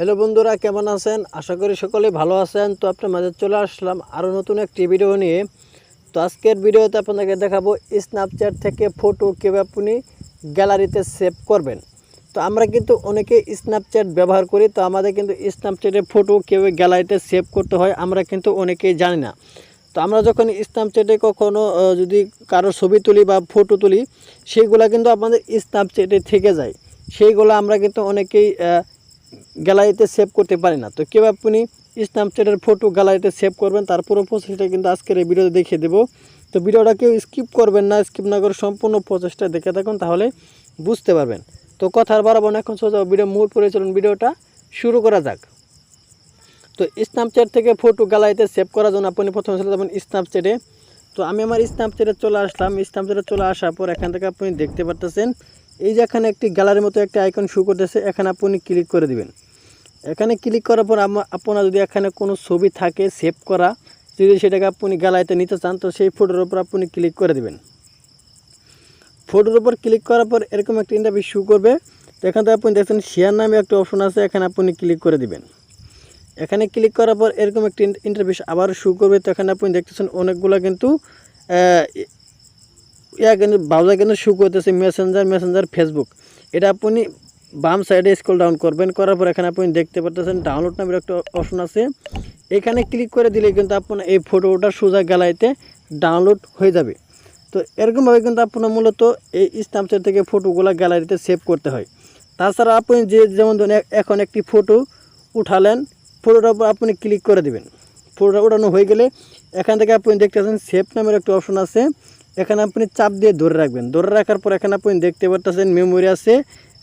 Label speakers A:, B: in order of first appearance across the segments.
A: Hello বন্ধুরা, কেমন আছেন? আশা করি সকলে ভালো আছেন। তো আপনার মাঝে চলে আসলাম আরও নতুন একটি ভিডিও নিয়ে। তো আজকের ভিডিওতে আপনাদেরকে দেখাবো স্ন্যাপচ্যাট থেকে ফটো কীভাবে আপনি গ্যালারিতে সেভ করবেন। তো আমরা কিন্তু অনেকে স্ন্যাপচ্যাট ব্যবহার করি, তো আমাদের কিন্তু স্ন্যাপচ্যাটে ফটো কীভাবে গ্যালারিতে সেভ করতে হয়, আমরা কিন্তু অনেকেই জানি না। তো আমরা যখন স্ন্যাপচ্যাটে কখনো যদি কারও ছবি তুলি বা ফটো তুলি, সেইগুলো কিন্তু আমাদের স্ন্যাপচ্যাটে থেকে যায়। সেইগুলো আমরা কিন্তু অনেকেই গ্যালারিতে সেভ করতে পারি না। তো কেউ আপনি স্ন্যাপচ্যাটের ফটো গ্যালারিতে সেভ করবেন, তার পুরো প্রসেসটা কিন্তু আজকের এই ভিডিওতে দেখিয়ে দেবো। তো ভিডিওটা কেউ স্কিপ করবেন না স্কিপ না করে সম্পূর্ণ প্রসেসটা দেখে থাকুন, তাহলে বুঝতে পারবেন। তো কথার বাড়াবো না, এখন সোজা ভিডিও মুড পরে চলুন ভিডিওটা শুরু করা যাক। তো স্ন্যাপচ্যাট থেকে ফটো গ্যালারিতে সেভ করার জন্য আপনি প্রথমে চলে যাবেন স্ন্যাপচ্যাটে তো আমি আমার স্ন্যাপচ্যাটে চলে আসলাম। স্ন্যাপচ্যাটে চলে আসার পর এখান থেকে আপনি দেখতে পারতেছেন এই যে এখানে একটি গ্যালারির মতো একটা আইকন শু করতেছে, এখানে আপনি ক্লিক করে দিবেন। এখানে ক্লিক করার পর আপনার যদি এখানে কোনো ছবি থাকে সেভ করা, যদি সেটাকে আপনি গ্যালারিতে নিতে চান, তো সেই ফটোর উপর আপনি ক্লিক করে দিবেন। ফটোর উপর ক্লিক করার পর এরকম একটা ইন্টারভিউ শু করবে। তো এখান থেকে আপনি দেখছেন শেয়ার নামে একটা অপশন আছে, এখানে আপনি ক্লিক করে দিবেন। এখানে ক্লিক করার পর এরকম একটি ইন্টারভিউ আবার শু করবে। তো এখানে আপনি দেখতেছেন অনেকগুলো কিন্তু ইয়া কিন্তু ব্রাউজার কিন্তু শু করতেছে মেসেঞ্জার মেসেঞ্জার ফেসবুক এটা আপনি বাম সাইডে স্ক্রল ডাউন করবেন, করার পর এখানে আপনি দেখতে পাচ্ছেন ডাউনলোড নামের একটা অপশন আছে। এখানে ক্লিক করে দিলে কিন্তু আপনার এই ফটোটা সোজা গ্যালারিতে ডাউনলোড হয়ে যাবে। তো এরকমভাবে কিন্তু আপনার মূলত এই স্ন্যাপচ্যাট থেকে ফটোগুলো গ্যালারিতে সেভ করতে হয়। তাছাড়া আপনি যে যেমন ধরুন এখন একটি ফটো উঠালেন ফটোটার উপর আপনি ক্লিক করে দিবেন। ফটোটা উঠানো হয়ে গেলে এখান থেকে আপনি দেখতেছেন সেভ নামের একটা অপশন আছে। এখানে আপনি চাপ দিয়ে ধরে রাখবেন। ধরে রাখার পর এখানে আপনি দেখতে পারতেছেন মেমোরি আছে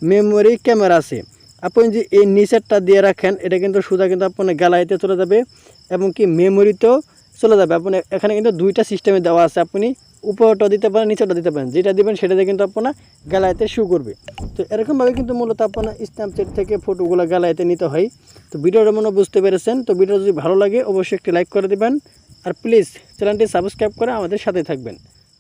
A: মেমোরি ক্যামেরা আছে। আপনি যে এই নিচেরটা দিয়ে রাখেন, এটা কিন্তু সোজা কিন্তু আপনার গ্যালারিতে চলে যাবে এবং কি মেমোরিতেও চলে যাবে। আপনি এখানে কিন্তু দুইটা সিস্টেমে দেওয়া আছে। আপনি উপরটা দিতে পারেন নিচেটা দিতে পারেন। যেটা দিবেন সেটাতে কিন্তু আপনার গ্যালারিতে শু করবে। তো এরকমভাবে কিন্তু মূলত আপনার স্ন্যাপচ্যাট থেকে ফটোগুলো গ্যালারিতে নিতে হয়। তো ভিডিওটা মনে বুঝতে পেরেছেন। তো ভিডিও যদি ভালো লাগে, অবশ্যই একটি লাইক করে দেবেন। আর প্লিজ চ্যানেলটি সাবস্ক্রাইব করে আমাদের সাথে থাকবেন।